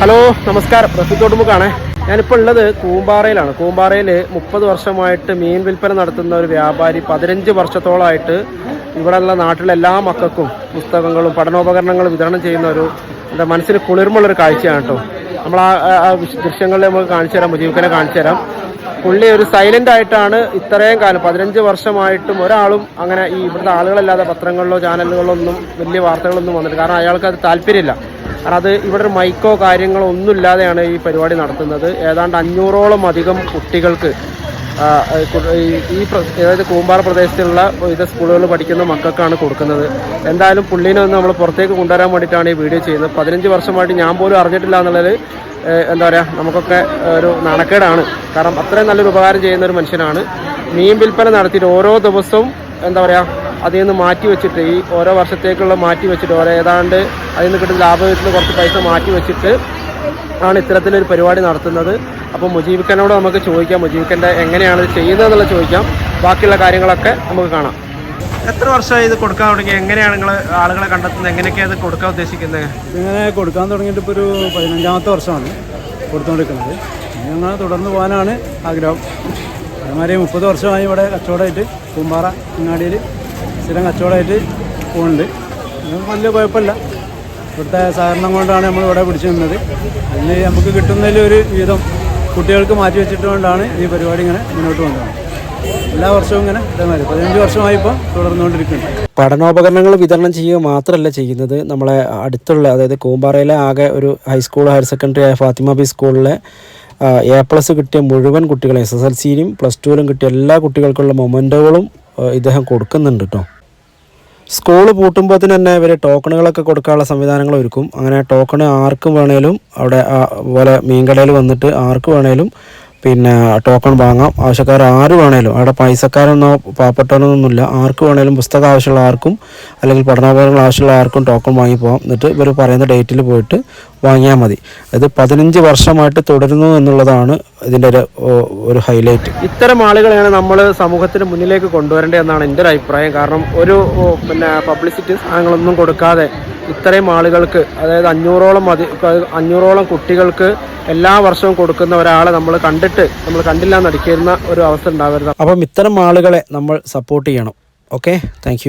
Hello നമസ്കാരം. റഫീഖോട്ടുമുക്കാണ് ഞാനിപ്പോൾ ഉള്ളത് കൂമ്പാറയിലാണ്. കൂമ്പാറയിൽ മുപ്പത് വർഷമായിട്ട് മീൻ വിൽപ്പന നടത്തുന്ന ഒരു വ്യാപാരി പതിനഞ്ച് വർഷത്തോളമായിട്ട് ഇവിടെയുള്ള നാട്ടിലെ എല്ലാ മക്കൾക്കും പുസ്തകങ്ങളും പഠനോപകരണങ്ങളും വിതരണം ചെയ്യുന്ന ഒരു എന്താ മനസ്സിന് കുളിർമുള്ളൊരു കാഴ്ചയാണ് കേട്ടോ. നമ്മൾ ആ ദൃശ്യങ്ങളിൽ നമുക്ക് കാണിച്ചു തരാം മുജീബിക്കനെ കാണിച്ചു തരാം. പുള്ളി ഒരു സൈലന്റ് ആയിട്ടാണ് ഇത്രയും കാലം പതിനഞ്ച് വർഷമായിട്ടും ഒരാളും അങ്ങനെ ഈ ഇവിടുത്തെ ആളുകളല്ലാതെ പത്രങ്ങളിലോ ചാനലുകളിലോ ഒന്നും വലിയ വാർത്തകളൊന്നും വന്നിട്ട് കാരണം അയാൾക്ക് അത് താല്പര്യമില്ല. അത് ഇവിടെ ഒരു മൈക്കോ കാര്യങ്ങളോ ഒന്നും ഇല്ലാതെയാണ് ഈ പരിപാടി നടത്തുന്നത്. ഏതാണ്ട് അഞ്ഞൂറോളം അധികം കുട്ടികൾക്ക് ഈ അതായത് കൂമ്പാറ പ്രദേശത്തുള്ള വിവിധ സ്കൂളുകളിൽ പഠിക്കുന്ന മക്കൾക്കാണ് കൊടുക്കുന്നത്. എന്തായാലും പുള്ളീനെ ഒന്ന് നമ്മൾ പുറത്തേക്ക് കൊണ്ടുവരാൻ വേണ്ടിയിട്ടാണ് ഈ വീഡിയോ ചെയ്യുന്നത്. പതിനഞ്ച് വർഷമായിട്ട് ഞാൻ പോലും അറിഞ്ഞിട്ടില്ല എന്നുള്ളത് എന്താ പറയുക നമുക്കൊക്കെ ഒരു നാണക്കേടാണ്. കാരണം അത്രയും നല്ലൊരു ഉപകാരം ചെയ്യുന്ന ഒരു മനുഷ്യനാണ്. മീൻ വിൽപ്പന നടത്തിയിട്ട് ഓരോ ദിവസവും എന്താ പറയുക അതിൽ നിന്ന് മാറ്റി വെച്ചിട്ട് ഈ ഓരോ വർഷത്തേക്കുള്ള മാറ്റി വെച്ചിട്ട് ഓരോ ഏതാണ്ട് അതിൽ നിന്ന് കിട്ടുന്ന ലാഭത്തിൽ കുറച്ച് പൈസ മാറ്റി വെച്ചിട്ട് ആണ് ഇത്തരത്തിലൊരു പരിപാടി നടത്തുന്നത്. അപ്പോൾ മുജീബിക്കനോട് നമുക്ക് ചോദിക്കാം. മുജീബിക്കന്റെ എങ്ങനെയാണ് ഇത് ചെയ്യുന്നത് എന്നുള്ളത് ചോദിക്കാം. ബാക്കിയുള്ള കാര്യങ്ങളൊക്കെ നമുക്ക് കാണാം. എത്ര വർഷമായി ഇത് കൊടുക്കാൻ തുടങ്ങി? എങ്ങനെയാണ് നിങ്ങൾ ആളുകളെ കണ്ടെത്തുന്നത്? എങ്ങനെയൊക്കെയാണ് ഇത് കൊടുക്കാൻ ഉദ്ദേശിക്കുന്നത്? ഇങ്ങനെ കൊടുക്കാൻ തുടങ്ങിയിട്ട് ഇപ്പോൾ ഒരു പതിനഞ്ചാമത്തെ വർഷമാണ് കൊടുത്തുകൊണ്ടിരിക്കുന്നത് ഇനി ഞങ്ങൾ തുടർന്ന് പോകാനാണ് ആഗ്രഹം. അതുമാതിരി മുപ്പത് വർഷമായി ഇവിടെ കച്ചവടമായിട്ട്. പൂമ്പാറ അങ്ങാടിയിൽ സ്ഥിരം കച്ചവടമായിട്ട് പോകുന്നുണ്ട്. വലിയ കുഴപ്പമില്ല. ഇവിടുത്തെ സഹകരണം കൊണ്ടാണ് നമ്മൾ ഇവിടെ പിടിച്ചു നിന്നത്. അതിൽ നമുക്ക് കിട്ടുന്നതിൽ ഒരു വീതം കുട്ടികൾക്ക് മാറ്റി വെച്ചിട്ടുകൊണ്ടാണ് ഈ പരിപാടി ഇങ്ങനെ മുന്നോട്ട് കൊണ്ടുപോകുന്നത്. എല്ലാ വർഷവും ഇങ്ങനെ ഇതേമാതിരി. പതിനഞ്ച് വർഷമായി ഇപ്പോൾ പഠനോപകരണങ്ങൾ വിതരണം ചെയ്യുക മാത്രമല്ല ചെയ്യുന്നത്. നമ്മളെ അടുത്തുള്ള അതായത് കൂമ്പാറയിലെ ആകെ ഒരു ഹൈസ്കൂൾ ഹയർ സെക്കൻഡറി ആയ ഫാത്തിമ ബി സ്കൂളിലെ എ പ്ലസ് കിട്ടിയ മുഴുവൻ കുട്ടികളെ എസ് എസ് എൽ സിയിലും പ്ലസ് ടുവിലും കിട്ടിയ എല്ലാ കുട്ടികൾക്കുള്ള മൊമെന്റുകളും ഇദ്ദേഹം കൊടുക്കുന്നുണ്ട് കേട്ടോ സ്കൂൾ പൂട്ടുമ്പോൾ തന്നെ ഇവർ ടോക്കണുകളൊക്കെ കൊടുക്കാനുള്ള സംവിധാനങ്ങൾ ഒരുക്കും. അങ്ങനെ ടോക്കൺ ആർക്കും വേണേലും അവിടെ പോലെ മീൻകടയിൽ വന്നിട്ട് ആർക്ക് വേണേലും പിന്നെ ടോക്കൺ വാങ്ങാം. ആവശ്യക്കാർ ആര് വേണേലും അവിടെ പൈസക്കാരൊന്നോ പാവപ്പെട്ടവനൊന്നുമില്ല. ആർക്ക് വേണേലും പുസ്തകം ആവശ്യമുള്ള ആർക്കും അല്ലെങ്കിൽ പഠനോപകരണങ്ങൾ ആവശ്യമുള്ള ആർക്കും ടോക്കൺ വാങ്ങി പോകാം എന്നിട്ട് ഇവർ പറയുന്ന ഡേറ്റിൽ പോയിട്ട് വാങ്ങിയാൽ മതി. അത് പതിനഞ്ച് വർഷമായിട്ട് തുടരുന്നു എന്നുള്ളതാണ് ഇതിന്റെ ഒരു ഒരു ഹൈലൈറ്റ് ഇത്തരം ആളുകളെയാണ് നമ്മൾ സമൂഹത്തിന് മുന്നിലേക്ക് കൊണ്ടുവരേണ്ടത് എന്നാണ് എന്റെ ഒരു അഭിപ്രായം. കാരണം ഒരു പിന്നെ പബ്ലിസിറ്റി സാധനങ്ങളൊന്നും കൊടുക്കാതെ ഇത്രയും ആളുകൾക്ക് അതായത് അഞ്ഞൂറോളം മതി അഞ്ഞൂറോളം കുട്ടികൾക്ക് എല്ലാ വർഷവും കൊടുക്കുന്ന ഒരാളെ നമ്മൾ കണ്ടിട്ട് നമ്മൾ കണ്ടില്ല എന്നടിക്കുന്ന ഒരു അവസ്ഥ ഉണ്ടാവരുത്. അപ്പം ഇത്തരം ആളുകളെ നമ്മൾ സപ്പോർട്ട് ചെയ്യണം. Okay thank